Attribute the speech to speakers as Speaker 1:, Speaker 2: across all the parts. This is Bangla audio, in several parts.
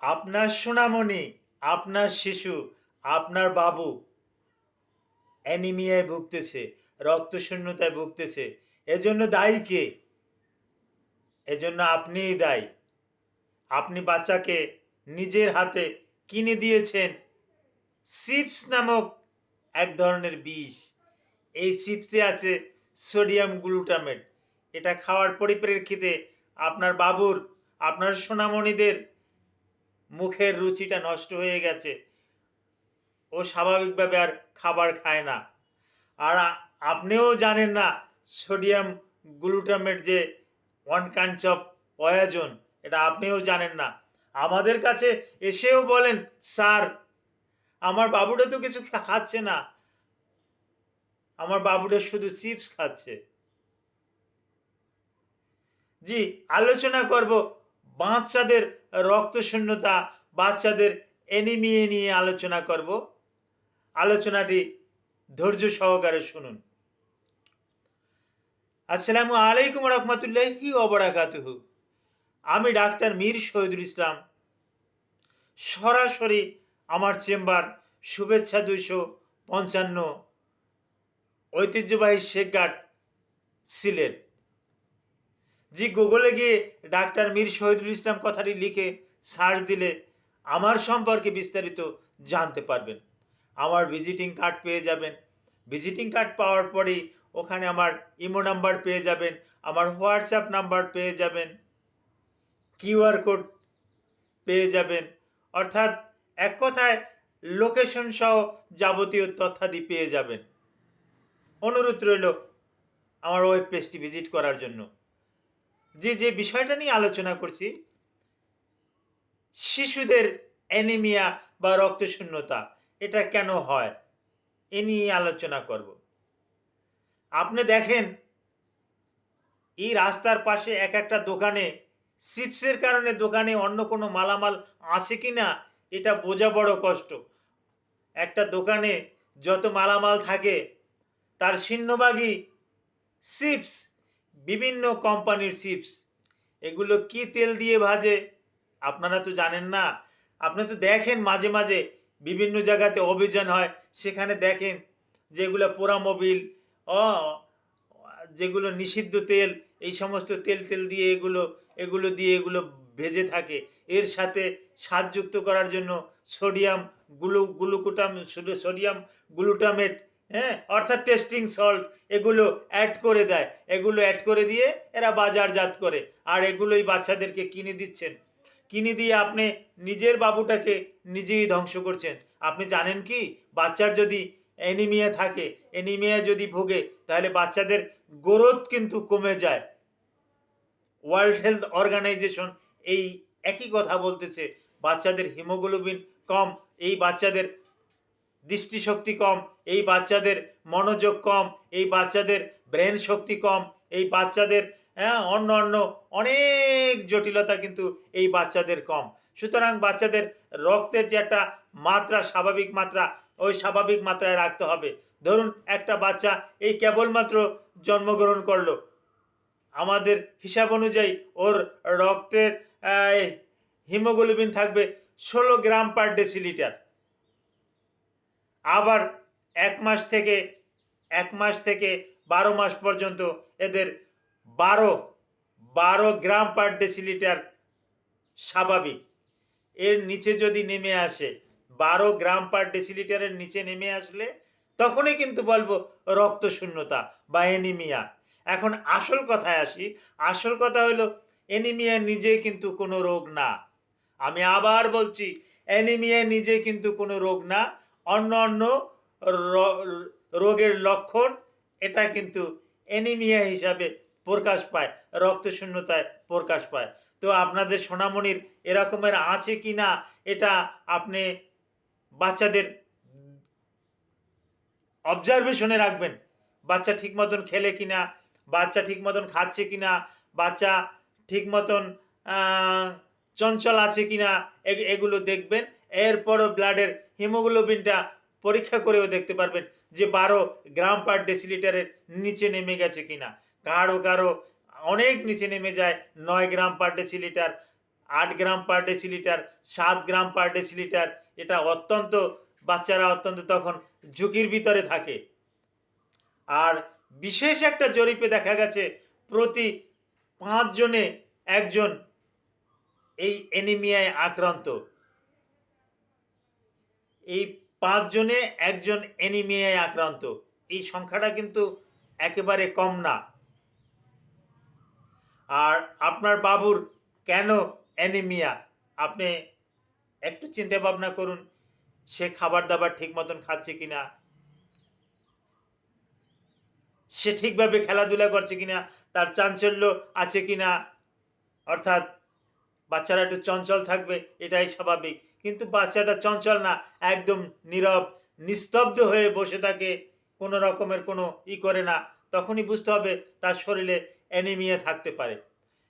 Speaker 1: আপনার সোনামণি, আপনার শিশু, আপনার বাবু অ্যানিমিয়ায় ভুগতেছে, রক্তশূন্যতায় ভুগতেছে। এজন্য দায়ী কে? এজন্য আপনিই দায়ী। আপনি বাচ্চাকে নিজের হাতে কিনে দিয়েছেন চিপস নামক এক ধরনের বিষ। এই চিপসে আছে সোডিয়াম গ্লুটামেট। এটা খাওয়ার পরিপ্রেক্ষিতে আপনার বাবুর, আপনার সোনামণিদের মুখের রুচিটা নষ্ট হয়ে গেছে। ও স্বাভাবিকভাবে আর খাবার খায় না। আর আপনিও জানেন না, সোডিয়াম গ্লুটামেট যে ওয়ান কাইন্ডস অফ পয়াজন, এটা আপনিও জানেন না। আমাদের কাছে এসেও বলেন, স্যার, আমার বাবুটা তো কিছু খাচ্ছে না। আমার বাবুটা শুধু চিপস খাচ্ছে। জি, আলোচনা করব বাচ্চাদের রক্তশূন্যতা বাচ্চাদের এনিমিয়ে নিয়ে আলোচনা করব। আলোচনাটি ধৈর্য সহকারে শুনুন। আসসালামু আলাইকুম রহমতুল্লাহি ওবরাকাতুহু আমি ডাক্তার মীর শহীদুল ইসলাম। সরাসরি আমার চেম্বার শুভেচ্ছা দুইশো পঞ্চান্ন ঐতিহ্যবাহী শেখঘাট সিলেট। জি গুগলে গিয়ে ডাক্তার মীর শহীদুল ইসলাম কথাটি লিখে সার্চ দিলে আমার সম্পর্কে বিস্তারিত জানতে পারবেন। আমার ভিজিটিং কার্ড পেয়ে যাবেন। ভিজিটিং কার্ড পাওয়ার পরেই ওখানে আমার ইমো নাম্বার পেয়ে যাবেন, আমার হোয়াটসঅ্যাপ নাম্বার পেয়ে যাবেন কিউআর কোড পেয়ে যাবেন। অর্থাৎ এক কথায় লোকেশন সহ যাবতীয় তথ্যাদি পেয়ে যাবেন। অনুরোধ রইল আমার ওয়েব পেজটি ভিজিট করার জন্য। যে যে বিষয়টা নিয়ে আলোচনা করছি, শিশুদের অ্যানিমিয়া বা রক্তশূন্যতা, এটা কেন হয়? এ নিয়ে আলোচনা করব। আপনি দেখেন, এই রাস্তার পাশে এক একটা দোকানে চিপসের কারণে দোকানে অন্য কোনো মালামাল আছে কি না এটা বোঝা বড় কষ্ট। একটা দোকানে যত মালামাল থাকে, তার সিন্নভাগই চিপস বিভিন্ন কোম্পানির চিপস। এগুলো কি তেল দিয়ে ভাজে? আপনারা তো জানেন না। আপনি তো দেখেন মাঝে মাঝে বিভিন্ন জায়গাতে অভিযান হয়, সেখানে দেখেন যেগুলো পোড়া মোবিল ও যেগুলো নিষিদ্ধ তেল, এই সমস্ত তেল তেল দিয়ে এগুলো এগুলো দিয়ে এগুলো ভেজে থাকে। এর সাথে স্বাদযুক্ত করার জন্য সোডিয়াম, গ্লু, গ্লুকোটাম, সোডিয়াম, গ্লুটামেট হ্যাঁ অর্থাৎ টেস্টিং সল্ট এগুলো অ্যাড করে দেয়। এগুলো অ্যাড করে দিয়ে এরা বাজারজাত করে। আর এগুলোই বাচ্চাদেরকে কিনে দিচ্ছেন। কিনে দিয়ে আপনি নিজের বাবুটাকে নিজেই ধ্বংস করছেন। আপনি জানেন কি? বাচ্চার যদি অ্যানিমিয়া থাকে অ্যানিমিয়া যদি ভোগে, তাহলে বাচ্চাদের গ্রোথ কিন্তু কমে যায়। ওয়ার্ল্ড হেলথ অর্গানাইজেশন এই একই কথা বলতেছে। বাচ্চাদের হিমোগ্লোবিন কম, এই বাচ্চাদের দৃষ্টিশক্তি কম, এই বাচ্চাদের মনোযোগ কম, এই বাচ্চাদের ব্রেন শক্তি কম, এই বাচ্চাদের হ্যাঁ অন্য অন্য অনেক জটিলতা কিন্তু এই বাচ্চাদের কম। সুতরাং বাচ্চাদের রক্তের যে একটা মাত্রা, স্বাভাবিক মাত্রা, ওই স্বাভাবিক মাত্রায় রাখতে হবে। ধরুন, একটা বাচ্চা এই কেবলমাত্র জন্মগ্রহণ করল। আমাদের হিসাব অনুযায়ী ওর রক্তের হিমোগ্লোবিন থাকবে ষোলো গ্রাম পার ডেসিলিটার। আবার এক মাস থেকে, এক মাস থেকে বারো মাস পর্যন্ত এদের বারো বারো গ্রাম পার ডেসিলিটার স্বাভাবিক। এর নিচে যদি নেমে আসে, বারো গ্রাম পার ডেসিলিটারের নিচে নেমে আসলে তখনই কিন্তু বলব রক্তশূন্যতা বা এনিমিয়া এখন আসল কথায় আসি, আসল কথা হলো এনিমিয়া নিজে কিন্তু কোনো রোগ না। আমি আবার বলছি, অ্যানিমিয়া নিজে কিন্তু কোনো রোগ না অন্য অন্য রোগের লক্ষণ, এটা কিন্তু অ্যানিমিয়া হিসাবে প্রকাশ পায়, রক্তশূন্যতায় প্রকাশ পায়। তো আপনাদের সোনামণির এরকমের আছে কি না, এটা আপনি বাচ্চাদের অবজারভেশনে রাখবেন। বাচ্চা ঠিক মতন খেলে কি না, বাচ্চা ঠিক মতন খাচ্ছে কি না, বাচ্চা ঠিক মতন চঞ্চল আছে কিনা এগ- এগুলো দেখবেন। এরপরও ব্লাডের হিমোগ্লোবিনটা পরীক্ষা করেও দেখতে পারবেন যে বারো গ্রাম পার ডেসিলিটারের নিচে নেমে গেছে কিনা। কারও কারও অনেক নিচে নেমে যায়, নয় গ্রাম পার ডেসিলিটার, আট গ্রাম পার ডেসিলিটার, সাত গ্রাম পার ডেসিলিটার, এটা অত্যন্ত, বাচ্চারা অত্যন্ত তখন ঝুঁকির ভিতরে থাকে। আর বিশেষ একটা জরিপে দেখা গেছে, প্রতি পাঁচজনে একজন এই অ্যানিমিয়ায় আক্রান্ত। এই পাঁচজনে একজন অ্যানিমিয়ায় আক্রান্ত। এই সংখ্যাটা কিন্তু একেবারে কম না। আর আপনার বাবুর কেন অ্যানিমিয়া আপনি একটু চিন্তা ভাবনা করুন, সে খাবার দাবার ঠিক মতন খাচ্ছে কিনা? সে ঠিকভাবে খেলাধুলা করছে কিনা? তার চাঞ্চল্য আছে কিনা? অর্থাৎ বাচ্চারা একটু চঞ্চল থাকবে, এটাই স্বাভাবিক। কিন্তু বাচ্চাটা চঞ্চল না, একদম নীরব, নিস্তব্ধ হয়ে বসে থাকে, কোনো রকমের কোনো ই করে না। তখনই বুঝতে হবে তার শরীরে অ্যানিমিয়া থাকতে পারে।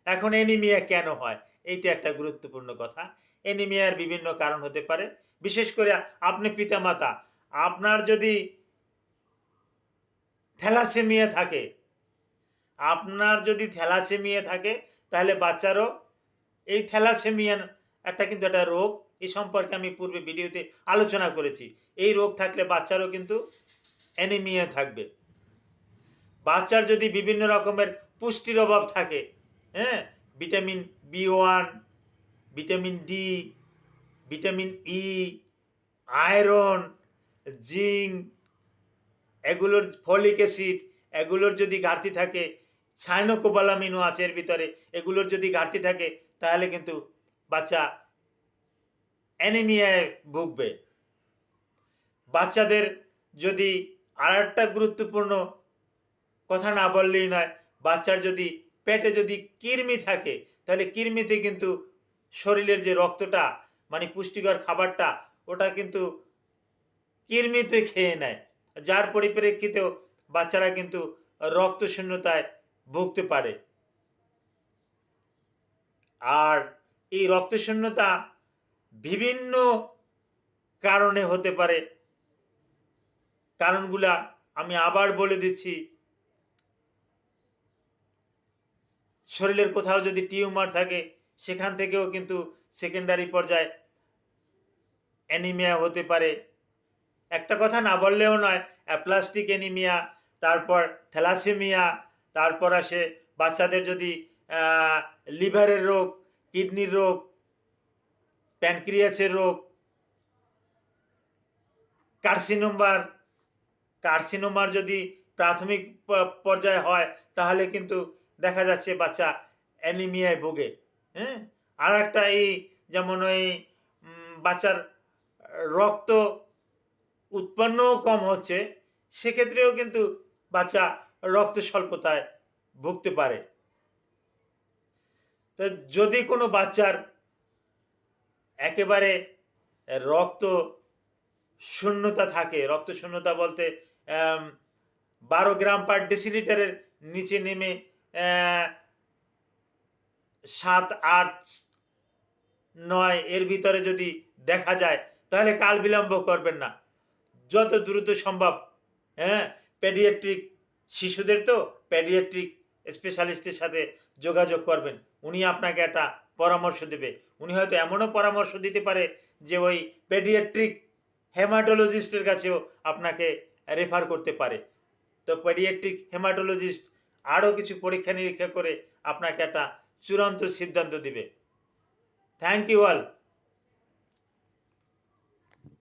Speaker 1: এখন অ্যানিমিয়া কেন হয়? এইটা একটা গুরুত্বপূর্ণ কথা। অ্যানিমিয়ার বিভিন্ন কারণ হতে পারে। বিশেষ করে আপনি পিতামাতা, আপনার যদি থ্যালাসেমিয়া থাকে, আপনার যদি থ্যালাসেমিয়া থাকে, তাহলে বাচ্চারও এই থ্যালাসেমিয়ান একটা কিন্তু একটা রোগ এই সম্পর্কে আমি পূর্বে ভিডিওতে আলোচনা করেছি। এই রোগ থাকলে বাচ্চারও কিন্তু অ্যানিমিয়া থাকবে। বাচ্চার যদি বিভিন্ন রকমের পুষ্টির অভাব থাকে হ্যাঁ? Vitamin B one, vitamin D, vitamin E, iron, zinc, এগুলোর ফলিক অ্যাসিড, এগুলোর যদি ঘাটতি থাকে, সাইনোকোবালামিনও আছে এর ভিতরে। এগুলোর যদি ঘাটতি থাকে, তাহলে কিন্তু বাচ্চা অ্যানিমিয়ায় ভুগবে। বাচ্চাদের যদি আর একটা গুরুত্বপূর্ণ কথা না বললেই নয়, বাচ্চার যদি পেটে যদি কৃমি থাকে, তাহলে কৃমিতে কিন্তু শরীরের যে রক্তটা মানে পুষ্টিকর খাবারটা, ওটা কিন্তু কৃমিতে খেয়ে নেয়। যার পরিপ্রেক্ষিতেও বাচ্চারা কিন্তু রক্ত শূন্যতায় ভুগতে পারে। আর এই রক্ত শূন্যতা বিভিন্ন কারণে হতে পারে। কারণগুলা আমি আবার বলে দিচ্ছি। শরীরের কোথাও যদি টিউমার থাকে, সেখান থেকেও কিন্তু সেকেন্ডারি পর্যায়ে অ্যানিমিয়া হতে পারে। একটা কথা না বললেও নয় অ্যাপ্লাস্টিক অ্যানিমিয়া তারপর থ্যালাসেমিয়া তারপর আসে বাচ্চাদের যদি লিভারের রোগ কিডনির রোগ প্যানক্রিয়াসের রোগ কার্সিনোমার কার্সিনোমার যদি প্রাথমিক পর্যায়ে হয়, তাহলে কিন্তু দেখা যাচ্ছে বাচ্চা অ্যানিমিয়ায় ভোগে হ্যাঁ? আর একটা এই যেমন ওই বাচ্চার রক্ত উৎপন্নও কম হচ্ছে, সেক্ষেত্রেও কিন্তু বাচ্চা রক্ত স্বল্পতায় ভুগতে পারে। তো যদি কোনো বাচ্চার একেবারে রক্ত শূন্যতা থাকে। রক্ত শূন্যতা বলতে বারো গ্রাম পার ডেসিলিটারের নিচে নেমে সাত, আট, নয় এর ভিতরে যদি দেখা যায়, তাহলে কাল বিলম্ব করবেন না। যত দ্রুত সম্ভব হ্যাঁ? পেডিয়াট্রিক শিশুদের তো পেডিয়াট্রিক স্পেশালিস্টের সাথে যোগাযোগ করবেন। উনি আপনাকে একটা পরামর্শ দেবে। উনি হয়তো এমনও পরামর্শ দিতে পারে যে ওই পেডিয়াট্রিক হেমাটোলজিস্টের কাছেও আপনাকে রেফার করতে পারে। তো পেডিয়াট্রিক হেমাটোলজিস্ট আরও কিছু পরীক্ষা নিরীক্ষা করে আপনাকে একটা চূড়ান্ত সিদ্ধান্ত দিবে। Thank you all